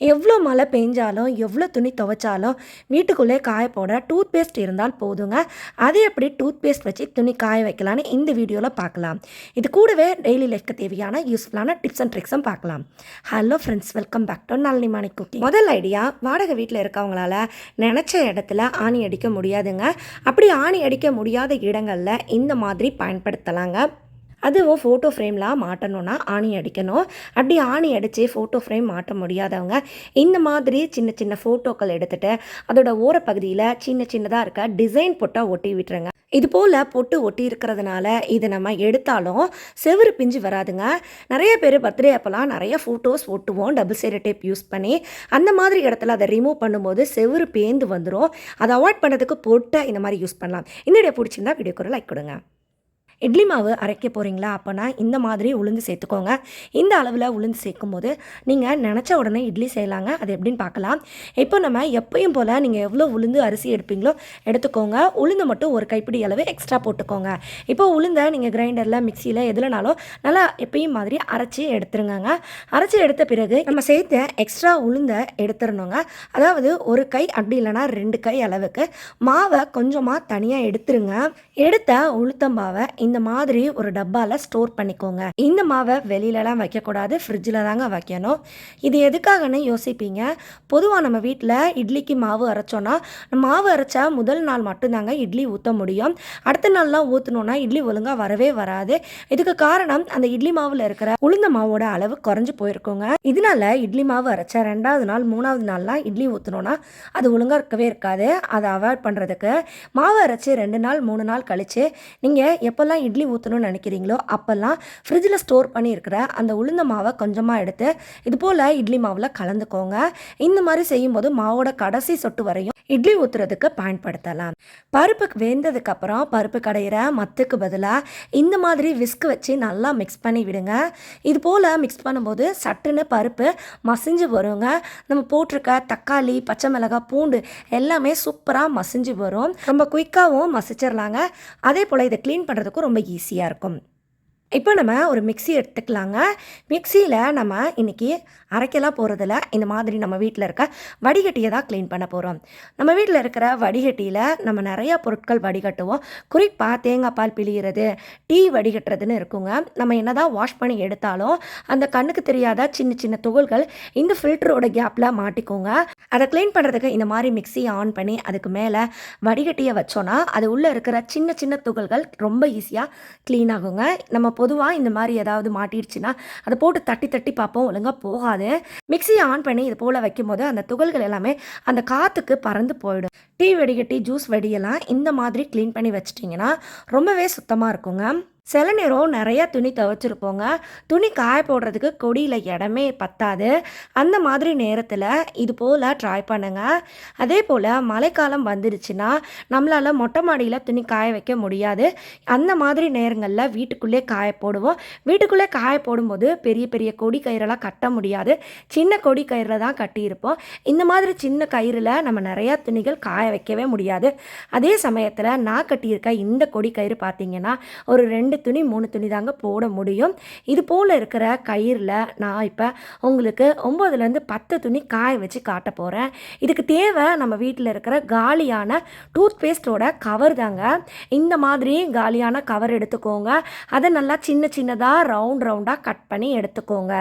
எவ்வளோ மழை பெஞ்சாலும் எவ்வளோ துணி துவைச்சாலும் வீட்டுக்குள்ளே காய போட டூத் பேஸ்ட் இருந்தால் போதுங்க. அதை எப்படி டூத் பேஸ்ட் வச்சு துணி காய வைக்கலான்னு இந்த வீடியோவில் பார்க்கலாம். இது கூடவே டெய்லி லைஃப்க்கு தேவையான யூஸ்ஃபுல்லான டிப்ஸ் அண்ட் ட்ரிக்ஸும் பார்க்கலாம். Hello friends welcome back to Nalini Mani cooking முதல் ஐடியா வாடகை வீட்டில் இருக்கவங்களால நினச்ச இடத்துல ஆணி அடிக்க முடியாதுங்க. அப்படி ஆணி அடிக்க முடியாத இடங்களில் இந்த மாதிரி பயன்படுத்தலாங்க. அதுவும் ஃபோட்டோ ஃப்ரேம்லாம் மாட்டணும்னா ஆணி அடிக்கணும். அப்படி ஆணி அடித்து ஃபோட்டோ ஃப்ரேம் மாட்ட முடியாதவங்க இந்த மாதிரி சின்ன சின்ன ஃபோட்டோக்கள் எடுத்துகிட்டு அதோட ஓரப்பகுதியில் சின்ன சின்னதாக இருக்க டிசைன் போட்டால் ஒட்டி விட்டுருங்க. இது போல் பொட்டு ஒட்டி இருக்கிறதுனால இதை நம்ம எடுத்தாலும் செவுரு பிஞ்சு வராதுங்க. நிறைய பேர் பர்த்டே அப்போலாம் நிறைய ஃபோட்டோஸ் ஒட்டுவோம் டபுள் சைடு டேப் யூஸ் பண்ணி. அந்த மாதிரி இடத்துல அதை ரிமூவ் பண்ணும்போது செவுரு பேந்து வந்துடும் அதை அவாய்ட் பண்ணுறதுக்கு பொட்டை இந்த மாதிரி யூஸ் பண்ணலாம். இந்த வீடியோ பிடிச்சிருந்தா வீடியோக்கு ஒரு லைக் கொடுங்க. இட்லி மாவு அரைக்க போகிறீங்களா அப்போனா இந்த மாதிரி உளுந்து சேர்த்துக்கோங்க. இந்த அளவில் உளுந்து சேர்க்கும் போது நீங்கள் நினச்ச உடனே இட்லி செய்யலாங்க. அது எப்படின்னு பார்க்கலாம். இப்போ நம்ம எப்பயும் போல் நீங்கள் எவ்வளோ உளுந்து அரிசி எடுப்பீங்களோ எடுத்துக்கோங்க. உளுந்து மட்டும் ஒரு கைப்பிடி அளவு எக்ஸ்ட்ரா போட்டுக்கோங்க. இப்போ உளுந்தை நீங்கள் கிரைண்டரில் மிக்சியில் எதுலனாலும் நல்லா எப்பயும் மாதிரி அரைச்சி எடுத்துருங்க அரைச்சி எடுத்த பிறகு நம்ம சேர்த்த எக்ஸ்ட்ரா உளுந்தை எடுத்துடணுங்க. அதாவது ஒரு கை அப்படி இல்லைன்னா ரெண்டு கை அளவுக்கு மாவை கொஞ்சமாக தனியாக எடுத்துருங்க. எடுத்த உளுத்தம்பாவை இந்த மாதிரி ஒரு டப்பாவில் ஸ்டோர் பண்ணிக்கோங்க. இந்த மாவை வெளியிலலாம் வைக்கக்கூடாது ஃப்ரிட்ஜில் தாங்க வைக்கணும். இது எதுக்காகன்னு யோசிப்பீங்க. பொதுவாக நம்ம வீட்டில் இட்லிக்கு மாவு அரைச்சோன்னா மாவு அரைச்சா முதல் நாள் மட்டும்தாங்க இட்லி ஊற்ற முடியும். அடுத்த நாள்லாம் ஊற்றணுன்னா இட்லி ஒழுங்காக வரவே வராது. இதுக்கு காரணம் அந்த இட்லி மாவில் இருக்கிற உளுந்த மாவோட அளவு குறைஞ்சி போயிருக்குங்க. இதனால இட்லி மாவு அரைச்சா ரெண்டாவது நாள் மூணாவது நாள்லாம் இட்லி ஊற்றணுன்னா அது ஒழுங்காக இருக்கவே இருக்காது. அதை அவாய்ட் பண்ணுறதுக்கு மாவு அரைச்சி ரெண்டு நாள் மூணு நாள் கழித்து நீங்கள் எப்போல்லாம் இட்லி ஊற்றணும்னு நினைக்கிறீங்களோ அப்போல்லாம் ஃப்ரிட்ஜில் ஸ்டோர் பண்ணி இருக்கிற அந்த உளுந்த மாவை கொஞ்சமாக எடுத்து இது போல் இட்லி மாவில் கலந்துக்கோங்க. இந்த மாதிரி செய்யும்போது மாவோட கடைசி சொட்டு வரையும் இட்லி ஊற்றுறதுக்கு பயன்படுத்தலாம். பருப்பு வெந்ததுக்கப்புறம் பருப்பு கடையிற மத்துக்கு பதிலாக இந்த மாதிரி விஸ்க் வச்சு நல்லா மிக்ஸ் பண்ணி விடுங்க. இது போல் மிக்ஸ் பண்ணும்போது சட்டுன்னு பருப்பு மசிஞ்சு வருங்க. நம்ம போட்டிருக்க தக்காளி பச்சை மிளகாய் பூண்டு எல்லாமே சூப்பராக மசிஞ்சு வரும். ரொம்ப குயிக்காகவும் மசிச்சிடலாங்க அதே போல் இதை க்ளீன் பண்ணுறதுக்கு ரொம்ப ஈஸியாக இருக்கும். இப்போ நம்ம ஒரு மிக்ஸி எடுத்துக்கலாங்க. மிக்சியில் நம்ம இன்றைக்கி அரைக்கலாம் போகிறதில்ல இந்த மாதிரி நம்ம வீட்டில் இருக்க வடிகட்டியை தான் க்ளீன் பண்ண போகிறோம் நம்ம வீட்டில் இருக்கிற வடிகட்டியில் நம்ம நிறையா பொருட்கள் வடிகட்டுவோம். குறிப்பாக தேங்காய் பால் பிழிகிறது டீ வடிகட்டுறதுன்னு இருக்குங்க. நம்ம என்ன தான் வாஷ் பண்ணி எடுத்தாலும் அந்த கண்ணுக்கு தெரியாத சின்ன சின்ன துகள்கள் இந்த ஃபில்டரோட கேப்பில் மாட்டிக்கோங்க. அதை க்ளீன் பண்ணுறதுக்கு இந்த மாதிரி மிக்ஸி ஆன் பண்ணி அதுக்கு மேலே வடிகட்டியை வச்சோன்னா அது உள்ளே இருக்கிற சின்ன சின்ன துகள்கள் ரொம்ப ஈஸியாக க்ளீன் ஆகுங்க. நம்ம பொதுவாக இந்த மாதிரி ஏதாவது மாட்டிடுச்சுன்னா அதை போட்டு தட்டி தட்டி பார்ப்போம் ஒழுங்காக போகாது. மிக்ஸியை ஆன் பண்ணி இது போல் வைக்கும்போது அந்த துகள்கள் எல்லாமே அந்த காற்றுக்கு பறந்து போயிடும். டீ வெடிகட்டி ஜூஸ் வெடியெல்லாம் இந்த மாதிரி க்ளீன் பண்ணி வச்சிட்டிங்கன்னா ரொம்பவே சுத்தமாக இருக்குங்க. சில நேரம் நிறையா துணி துவைச்சிருப்போங்க. துணி காய போடுறதுக்கு கொடியில் இடமே பத்தாது. அந்த மாதிரி நேரத்தில் இது போல் ட்ரை பண்ணுங்கள் அதே போல் மழைக்காலம் வந்துடுச்சுன்னா நம்மளால் மொட்டை மாடியில் துணி காய வைக்க முடியாது. அந்த மாதிரி நேரங்களில் வீட்டுக்குள்ளே காய போடுவோம். வீட்டுக்குள்ளே காய போடும்போது பெரிய பெரிய கொடி கயிறெல்லாம் கட்ட முடியாது. சின்ன கொடி கயிறில் தான் கட்டியிருப்போம். இந்த மாதிரி சின்ன கயிறில் நம்ம நிறையா துணிகள் காய வைக்கவே முடியாது. அதே சமயத்தில் நான் கட்டியிருக்க இந்த கொடி கயிறு பார்த்தீங்கன்னா ஒரு ரெண்டு ரெண்டு துணி மூணு துணி தாங்க போட முடியும். இது போல் இருக்கிற கயிறில் நான் இப்போ உங்களுக்கு ஒம்பதுலேருந்து பத்து துணி காய வச்சு காட்ட போகிறேன் இதுக்கு தேவை நம்ம வீட்டில் இருக்கிற காலியான டூத்பேஸ்ட்டோட கவர் தாங்க. இந்த மாதிரி காலியான கவர் எடுத்துக்கோங்க. அதை நல்லா சின்ன சின்னதாக ரவுண்ட் ரவுண்டாக கட் பண்ணி எடுத்துக்கோங்க.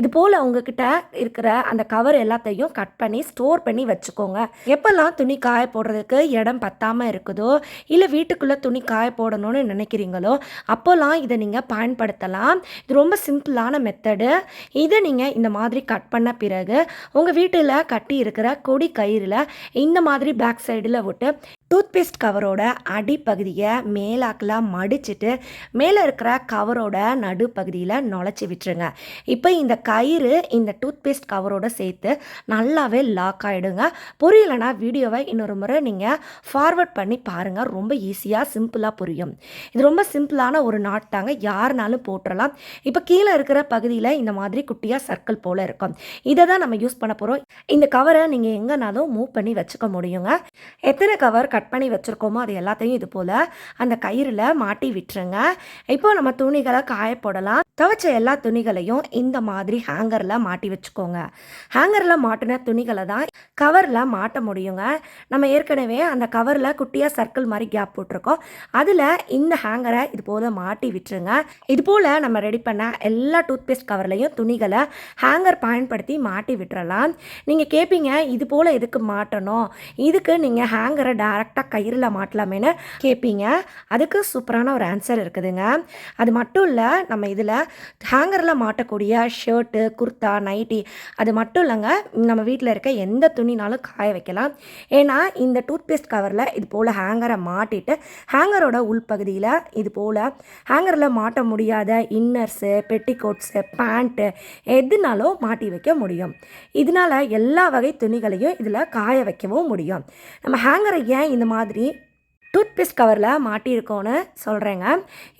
இது போல் உங்ககிட்ட இருக்கிற அந்த கவர் எல்லாத்தையும் கட் பண்ணி ஸ்டோர் பண்ணி வச்சுக்கோங்க. எப்போல்லாம் துணி காய போடுறதுக்கு இடம் பத்தாமல் இருக்குதோ இல்லை வீட்டுக்குள்ளே துணி காய போடணும்னு நினைக்கிறீங்களோ அப்போல்லாம் இதை நீங்கள் பயன்படுத்தலாம். இது ரொம்ப சிம்பிளான மெத்தடு இதை நீங்கள் இந்த மாதிரி கட் பண்ண பிறகு உங்கள் வீட்டில் கட்டி இருக்கிற கொடி கயிறில் இந்த மாதிரி பேக் சைடில் விட்டு டூத்பேஸ்ட் கவரோட அடிப்பகுதியை மேலாக்கில் மடிச்சுட்டு மேலே இருக்கிற கவரோட நடுப்பகுதியில் நுழைச்சி விட்டுருங்க. இப்போ இந்த கயிறு இந்த டூத்பேஸ்ட் கவரோட சேர்த்து நல்லாவே லாக் ஆகிடுங்க புரியலனா வீடியோவை இன்னொரு முறை நீங்கள் ஃபார்வர்ட் பண்ணி பாருங்கள் ரொம்ப ஈஸியாக சிம்பிளாக புரியும். இது ரொம்ப சிம்பிளான ஒரு நாட் தாங்க. யாருனாலும் போட்டுடலாம் இப்போ கீழே இருக்கிற பகுதியில் இந்த மாதிரி குட்டியாக சர்க்கிள் போல் இருக்கும். இதை தான் நம்ம யூஸ் பண்ண போகிறோம் இந்த கவரை நீங்கள் எங்கேனாலும் மூவ் பண்ணி வச்சுக்க முடியுங்க. எத்தனை கவர் கட் பண்ணி வச்சுருக்கோமோ அது எல்லாத்தையும் இது போல் அந்த கயிறில் மாட்டி விட்டுருங்க. இப்போ நம்ம துணிகளை காய போடலாம். துவைச்ச எல்லா துணிகளையும் இந்த மாதிரி ஹேங்கரில் மாட்டி வச்சுக்கோங்க. ஹேங்கரில் மாட்டின துணிகளை தான் கவரில் மாட்ட முடியுங்க. நம்ம ஏற்கனவே அந்த கவரில் குட்டியாக சர்க்கிள் மாதிரி கேப் போட்டிருக்கோம். அதில் இந்த ஹேங்கரை இது போல் மாட்டி விட்டுருங்க. இது போல் நம்ம ரெடி பண்ண எல்லா டூத்பேஸ்ட் கவர்லையும் துணிகளை ஹேங்கர் பயன்படுத்தி மாட்டி விட்டுறலாம். நீங்கள் கேட்பீங்க இது போல் எதுக்கு மாட்டணும்? இதுக்கு நீங்கள் ஹேங்கரை டேரெக்டாக கயிறில் மாட்டலாமேன்னு கேட்பீங்க அதுக்கு சூப்பரான ஒரு ஆன்சர் இருக்குதுங்க. அது மட்டும் இல்லை நம்ம இதில் ஹேங்கரில் மாட்டக்கூடிய ஷர்ட்டு குர்தா நைட்டி அது மட்டும் இல்லைங்க நம்ம வீட்டில் இருக்க எந்த துணினாலும் காய வைக்கலாம். ஏன்னா இந்த டூத்பேஸ்ட் கவரில் இது போல் ஹேங்கரை மாட்டிட்டு ஹேங்கரோட உள்பகுதியில் இது போல் ஹேங்கரில் மாட்ட முடியாத இன்னர்ஸு பெட்டிகோட்ஸு பேண்ட்டு எதுனாலும் மாட்டி வைக்க முடியும். இதனால் எல்லா வகை துணிகளையும் இதில் காய வைக்கவும் முடியும். நம்ம ஹேங்கரை ஏன் இந்த மாதிரி டூத்பேஸ்ட் கவரில் மாட்டியிருக்கோன்னு சொல்கிறேங்க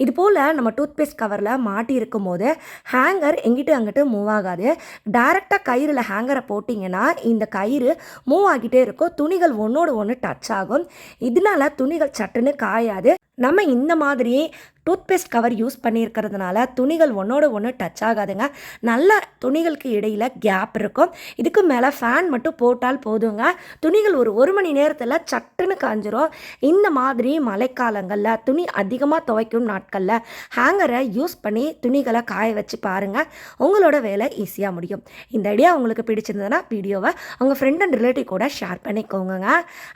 இது போல் நம்ம டூத்பேஸ்ட் கவரில் மாட்டியிருக்கும் போது ஹேங்கர் எங்கிட்டு அங்கிட்டு மூவ் ஆகாது டைரெக்டாக கயிறில் ஹேங்கரை போட்டிங்கன்னா இந்த கயிறு மூவ் ஆகிட்டே இருக்கும். துணிகள் ஒன்றோடு ஒன்று டச் ஆகும். இதனால துணிகள் சட்டுன்னு காயாது. நம்ம இந்த மாதிரி டூத்பேஸ்ட் கவர் யூஸ் பண்ணியிருக்கிறதுனால துணிகள் ஒன்றோட ஒன்று டச் ஆகாதுங்க. நல்ல துணிகளுக்கு இடையில் கேப் இருக்கும். இதுக்கு மேலே ஃபேன் மட்டும் போட்டால் போதுங்க. துணிகள் ஒரு ஒரு மணி நேரத்தில் சட்டுன்னு காஞ்சிரும். இந்த மாதிரி மழைக்காலங்களில் துணி அதிகமாக துவைக்கும் நாட்களில் ஹேங்கரை யூஸ் பண்ணி துணிகளை காய வச்சு பாருங்கள் உங்களோட வேலை ஈஸியாக முடியும். இந்த ஐடியா உங்களுக்கு பிடிச்சிருந்ததுன்னா வீடியோவை உங்கள் ஃப்ரெண்ட் அண்ட் ரிலேட்டிவ் கூட ஷேர் பண்ணிக்கோங்க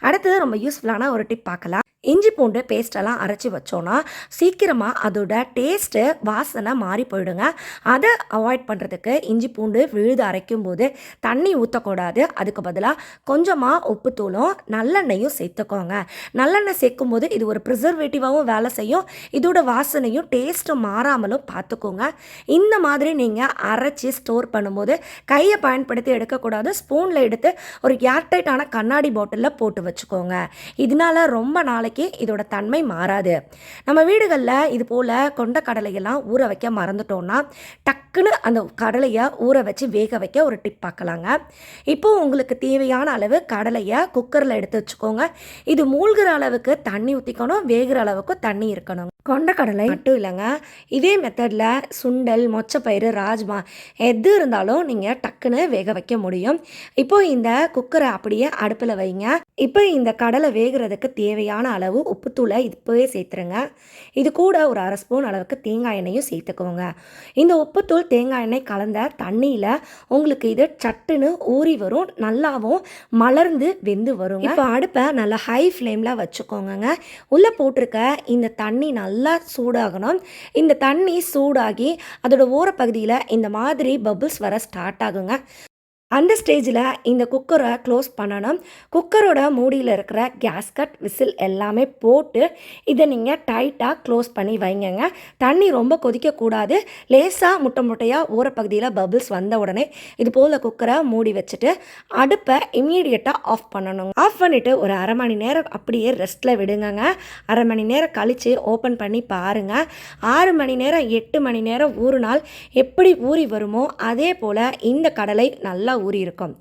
அடுத்தது ரொம்ப யூஸ்ஃபுல்லான ஒரு டிப் பார்க்கலாம். இஞ்சி பூண்டு பேஸ்டெல்லாம் அரைச்சி வச்சோன்னா சீக்கிரமாக அதோட டேஸ்ட்டு வாசனை மாறி போயிடுங்க. அதை அவாய்ட் பண்ணுறதுக்கு இஞ்சி பூண்டு விழுது அரைக்கும் போது தண்ணி ஊற்றக்கூடாது அதுக்கு பதிலாக கொஞ்சமாக உப்புத்தூளும் நல்லெண்ணெயும் சேர்த்துக்கோங்க. நல்லெண்ணெய் சேர்க்கும் போது இது ஒரு ப்ரிசர்வேட்டிவாகவும் வேலை செய்யும். இதோட வாசனையும் டேஸ்ட்டும் மாறாமலும் பார்த்துக்கோங்க. இந்த மாதிரி நீங்கள் அரைச்சி ஸ்டோர் பண்ணும்போது கையை பயன்படுத்தி எடுக்கக்கூடாது. ஸ்பூனில் எடுத்து ஒரு ஏர்டைட்டான கண்ணாடி பாட்டிலில் போட்டு வச்சுக்கோங்க. இதனால ரொம்ப நாளைக்கு இதோட தன்மை மாறாது. நம்ம வீடுகளில் இது போல் கொண்ட கடலையெல்லாம் ஊற வைக்க மறந்துட்டோம்னா டக்குன்னு அந்த கடலையை ஊற வச்சு வேக வைக்க ஒரு டிப் பார்க்கலாங்க இப்போ உங்களுக்கு தேவையான அளவு கடலையை குக்கரில் எடுத்து வச்சுக்கோங்க. இது மூழ்கிற அளவுக்கு தண்ணி ஊற்றிக்கணும் வேகிற அளவுக்கு தண்ணி இருக்கணும். கொண்டக்கடலை மட்டும் இல்லைங்க இதே மெத்தடில் சுண்டல் மொச்சப்பயிறு ராஜ்மா எது இருந்தாலும் நீங்கள் டக்குன்னு வேக வைக்க முடியும். இப்போ இந்த குக்கரை அப்படியே அடுப்பில் வைங்க. இப்போ இந்த கடலை வேகிறதுக்கு தேவையான அளவு உப்புத்தூளை இப்போவே சேர்த்துருங்க. இது கூட ஒரு அரை ஸ்பூன் அளவுக்கு தேங்காய் எண்ணெயும் சேர்த்துக்கோங்க. இந்த உப்புத்தூள் தேங்காய் எண்ணெய் கலந்த தண்ணியில் உங்களுக்கு இது சட்டுன்னு ஊறி வரும். நல்லாவும் மலர்ந்து வெந்து வரும் இப்போ அடுப்பை நல்லா ஹை ஃப்ளேமில் வச்சுக்கோங்க உள்ளே போட்டிருக்க இந்த தண்ணி நல்லா சூடாகணும். இந்த தண்ணி சூடாகி அதோட ஓரப்பகுதியில் இந்த மாதிரி பபுள்ஸ் வர ஸ்டார்ட் ஆகுங்க. அந்த ஸ்டேஜில் இந்த குக்கரை க்ளோஸ் பண்ணணும். குக்கரோட மூடியில் இருக்கிற கேஸ்கட் விசில் எல்லாமே போட்டு இதை நீங்கள் டைட்டாக க்ளோஸ் பண்ணி வைங்கங்க. தண்ணி ரொம்ப கொதிக்கக்கூடாது. லேசாக முட்டை முட்டையாக ஊரப்பகுதியில் பபிள்ஸ் வந்த உடனே இது போல் குக்கரை மூடி வச்சுட்டு அடுப்பை இம்மீடியட்டாக ஆஃப் பண்ணணும் ஆஃப் பண்ணிவிட்டு ஒரு அரை மணி நேரம் அப்படியே ரெஸ்ட்டில் விடுங்கங்க. அரை மணி நேரம் கழித்து ஓப்பன் பண்ணி பாருங்கள் ஆறு மணி நேரம் எட்டு மணி நேரம் ஊறினால் எப்படி ஊறி வருமோ அதே போல் இந்த கடலை நல்லா ஊறி இருக்கும்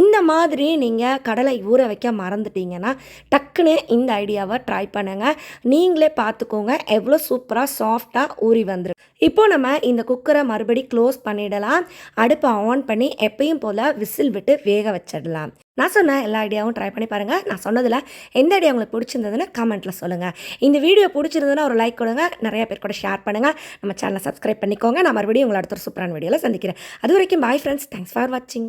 இந்த மாதிரி நீங்கள் கடலை ஊற வைக்க மறந்துட்டீங்கன்னா டக்குன்னு இந்த ஐடியாவை ட்ரை பண்ணுங்கள் நீங்களே பார்த்துக்கோங்க எவ்வளோ சூப்பராக சாஃப்டாக ஊறி வந்துடும் இப்போ நம்ம இந்த குக்கரை மறுபடி க்ளோஸ் பண்ணிடலாம். அடுப்பை ஆன் பண்ணி எப்பயும் போல் விசில் விட்டு வேக வச்சிடலாம். நான் சொன்ன எல்லா ஐடியாவும் ட்ரை பண்ணி பாருங்கள் நான் சொன்னதில் எந்த ஐடியா உங்களுக்கு பிடிச்சிருந்ததுன்னு கமெண்ட்டில் சொல்லுங்கள் இந்த வீடியோ பிடிச்சிருந்ததுன்னா ஒரு லைக் கொடுங்க. நிறைய பேர் கூட ஷேர் பண்ணுங்கள் நம்ம சேனலை சப்ஸ்கிரைப் பண்ணிக்கோங்க. நான் மறுபடியும் உங்களை அடுத்த ஒரு சூப்பரான வீடியோவில் சந்திக்கிறேன். அது வரைக்கும் பாய் ஃப்ரெண்ட்ஸ் தேங்க்ஸ் ஃபார் வாட்சிங்